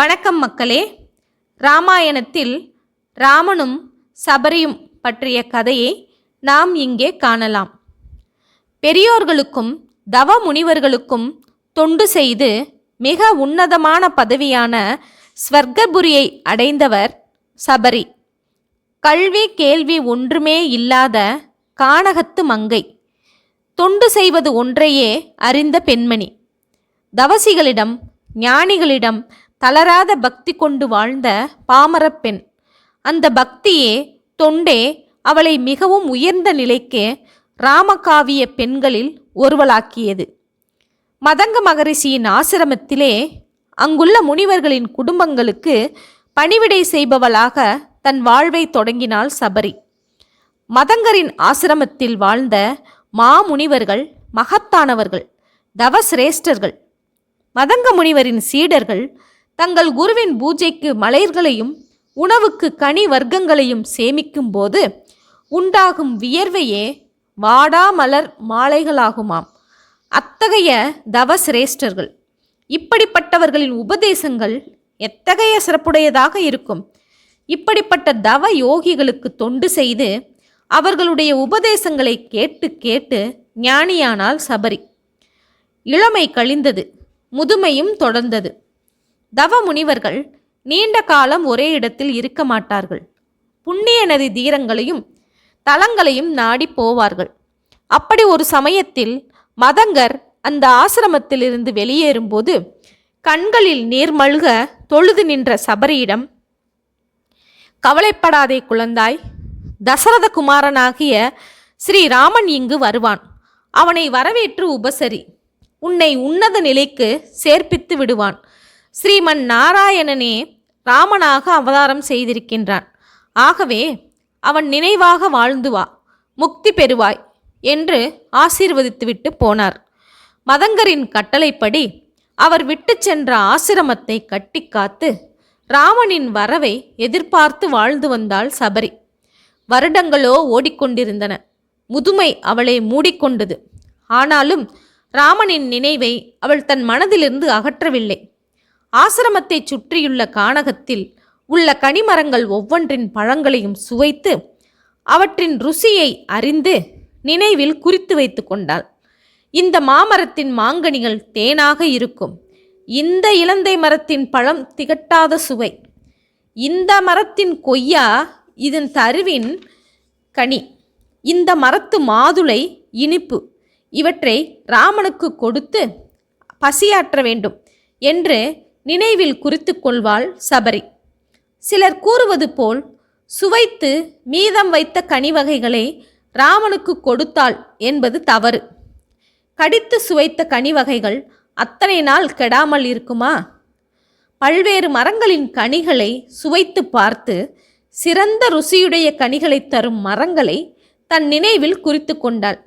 வணக்கம் மக்களே. ராமாயணத்தில் ராமனும் சபரியும் பற்றிய கதையை நாம் இங்கே காணலாம். பெரியோர்களுக்கும் தவ முனிவர்களுக்கும் தொண்டு செய்து மிக உன்னதமான பதவியான ஸ்வர்கபுரியை அடைந்தவர் சபரி. கல்வி கேள்வி ஒன்றுமே இல்லாத கானகத்து மங்கை. தொண்டு செய்வது ஒன்றையே அறிந்த பெண்மணி. தவசிகளிடம் ஞானிகளிடம் தளராத பக்தி கொண்டு வாழ்ந்த பாமரப் பெண். அந்த பக்தியே தொண்டே அவளை மிகவும் உயர்ந்த நிலைக்கு ராமகாவிய பெண்களில் ஒருவளாக்கியது. மதங்க மகரிஷியின் ஆசிரமத்திலே அங்குள்ள முனிவர்களின் குடும்பங்களுக்கு பணிவிடை செய்பவளாக தன் வாழ்வை தொடங்கினாள் சபரி. மதங்கரின் ஆசிரமத்தில் வாழ்ந்த மாமுனிவர்கள் மகத்தானவர்கள் தவசிரேஷ்டர்கள் மதங்க முனிவரின் சீடர்கள் தங்கள் குருவின் பூஜைக்கு மலர்களையும் உணவுக்கு கனி வர்க்கங்களையும் சேமிக்கும் போது உண்டாகும் வியர்வையே வாடாமலர் மாலைகளாகுமாம். அத்தகைய தவசிரேஷ்டர்கள் இப்படிப்பட்டவர்களின் உபதேசங்கள் எத்தகைய சிறப்புடையதாக இருக்கும்? இப்படிப்பட்ட தவ யோகிகளுக்கு தொண்டு செய்து அவர்களுடைய உபதேசங்களை கேட்டு கேட்டு ஞானியானால் சபரி. இளமை கழிந்தது முதுமையும் தொடர்ந்தது. தவ முனிவர்கள் நீண்ட காலம் ஒரே இடத்தில் இருக்க மாட்டார்கள். புண்ணிய நதி தீரங்களையும் தலங்களையும் நாடி போவார்கள். அப்படி ஒரு சமயத்தில் மதங்கர் அந்த ஆசிரமத்திலிருந்து வெளியேறும்போது கண்களில் நீர் தொழுது நின்ற சபரியிடம் கவலைப்படாதே குழந்தாய் தசரத குமாரனாகிய ஸ்ரீராமன் இங்கு வருவான். அவனை வரவேற்று உபசரி. உன்னை உன்னத நிலைக்கு சேர்ப்பித்து விடுவான். ஸ்ரீமன் நாராயணனே ராமனாக அவதாரம் செய்திருக்கின்றான். ஆகவே அவன் நினைவாக வாழ்ந்து வா முக்தி பெறுவாய் என்று ஆசீர்வதித்துவிட்டு போனார். மதங்கரின் கட்டளைப்படி அவர் விட்டு சென்ற ஆசிரமத்தை கட்டி காத்து ராமனின் வரவை எதிர்பார்த்து வாழ்ந்து வந்தாள் சபரி. வருடங்களோ ஓடிக்கொண்டிருந்தன. முதுமை அவளை மூடிக்கொண்டது. ஆனாலும் ராமனின் நினைவை அவள் தன் மனதிலிருந்து அகற்றவில்லை. ஆசிரமத்தைச் சுற்றியுள்ள கானகத்தில் உள்ள கனிமரங்கள் ஒவ்வொன்றின் பழங்களையும் சுவைத்து அவற்றின் ருசியை அறிந்து நினைவில் குறித்து வைத்து கொண்டாள். இந்த மாமரத்தின் மாங்கனிகள் தேனாக இருக்கும். இந்த இலந்தை மரத்தின் பழம் திகட்டாத சுவை. இந்த மரத்தின் கொய்யா இதன் தருவின் கனி. இந்த மரத்து மாதுளை இனிப்பு இவற்றை ராமனுக்கு கொடுத்து பசியாற்ற வேண்டும் என்று நினைவில் குறித்து கொள்வாள் சபரி. சிலர் கூறுவது போல் சுவைத்து மீதம் வைத்த கனி வகைகளை ராமனுக்கு கொடுத்தாள் என்பது தவறு. கடித்து சுவைத்த கனி வகைகள் அத்தனை நாள் கெடாமல் இருக்குமா? பல்வேறு மரங்களின் கனிகளை சுவைத்து பார்த்து சிறந்த ருசியுடைய கனிகளை தரும் மரங்களை தன் நினைவில் குறித்து கொண்டாள்.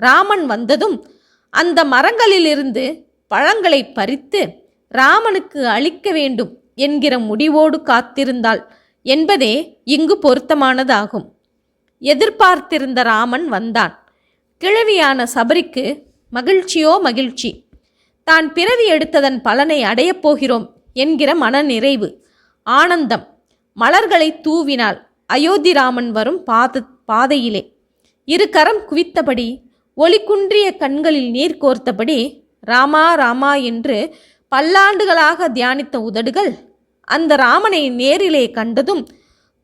ராமன் வந்ததும் அந்த மரங்களிலிருந்து பழங்களை பறித்து ராமனுக்கு அளிக்க வேண்டும் என்கிற முடிவோடு காத்திருந்தாள் என்பதே இங்கு பொருத்தமானதாகும். எதிர்பார்த்திருந்த ராமன் வந்தான். கிழவியான சபரிக்கு மகிழ்ச்சியோ மகிழ்ச்சி. தான் பிறவி எடுத்ததன் பலனை அடையப் போகிறோம் என்கிற மனநிறைவு ஆனந்தம். மலர்களை தூவினாள் அயோத்திராமன் வரும் பாத பாதையிலே. இரு கரம் குவித்தபடி ஒளி குன்றிய கண்களில் நீர் கோர்த்தபடி ராமா ராமா என்று பல்லாண்டுகளாக தியானித்த உதடுகள் அந்த ராமனை நேரிலே கண்டதும்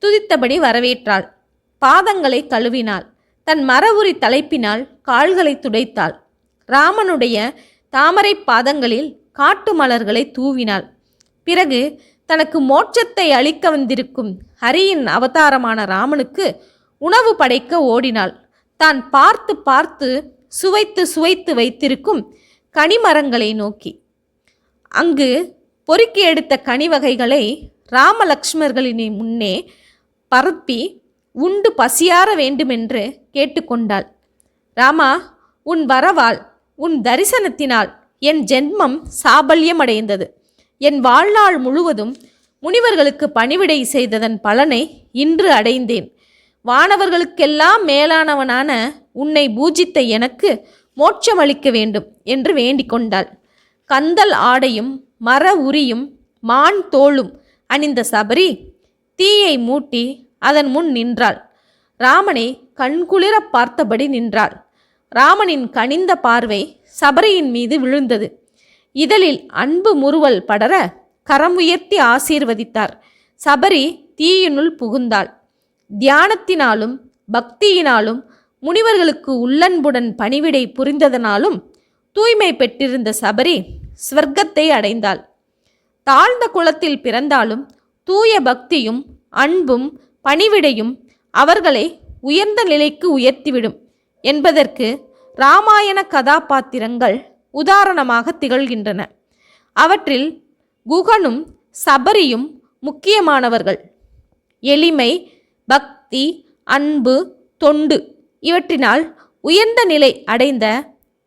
துதித்தபடி வரவேற்றாள். பாதங்களை கழுவினாள் தன் மரவுரி தலைப்பினால் கால்களை துடைத்தாள். ராமனுடைய தாமரை பாதங்களில் காட்டு மலர்களை தூவினாள். பிறகு தனக்கு மோட்சத்தை அளிக்க வந்திருக்கும் ஹரியின் அவதாரமான ராமனுக்கு உணவு படைக்க ஓடினாள். தான் பார்த்து பார்த்து சுவைத்து சுவைத்து வைத்திருக்கும் கனிமரங்களை நோக்கி. அங்கு பொறுக்கி எடுத்த கனி வகைகளை ராமலக்ஷ்மர்களின் முன்னே பரப்பி உண்டு பசியார வேண்டுமென்று கேட்டுக்கொண்டாள். ராமா உன் வரவால் உன் தரிசனத்தினால் என் ஜென்மம் சாபல்யமடைந்தது. என் வாழ்நாள் முழுவதும் முனிவர்களுக்கு பணிவிடை செய்ததன் பலனை இன்று அடைந்தேன். வானவர்களுக்கெல்லாம் மேலானவனான உன்னை பூஜித்த எனக்கு மோட்சமளிக்க வேண்டும் என்று வேண்டிக் கொண்டாள் கந்தல் ஆடையும் மர உரியும் மான் தோளும் அணிந்த சபரி தீயை மூட்டி அதன் முன் நின்றாள். ராமனை கண்குளிர பார்த்தபடி நின்றாள். ராமனின் கனிந்த பார்வை சபரியின் மீது விழுந்தது. இதழில் அன்பு முறுவல் படர கரம் உயர்த்தி ஆசீர்வதித்தார். சபரி தீயினுள் புகுந்தாள். தியானத்தினாலும் பக்தியினாலும் முனிவர்களுக்கு உள்ளன்புடன் பணிவிடை புரிந்ததனாலும் தூய்மை பெற்றிருந்த சபரி ஸ்வர்க்கத்தை அடைந்தாள். தாழ்ந்த குலத்தில் பிறந்தாலும் தூய பக்தியும் அன்பும் பணிவிடையும் அவர்களை உயர்ந்த நிலைக்கு உயர்த்திவிடும் என்பதற்கு இராமாயண கதாபாத்திரங்கள் உதாரணமாக திகழ்கின்றன. அவற்றில் குகனும் சபரியும் முக்கியமானவர்கள். எளிமை பக்தி அன்பு தொண்டு இவற்றினால் உயர்ந்த நிலை அடைந்த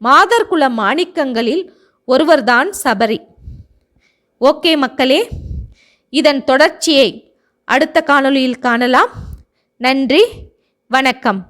மாதர்குல மாணிக்கங்களில் ஒருவர்தான் சபரி. ஓகே மக்களே இதன் தொடர்ச்சியை அடுத்த காணொளியில் காணலாம். நன்றி வணக்கம்.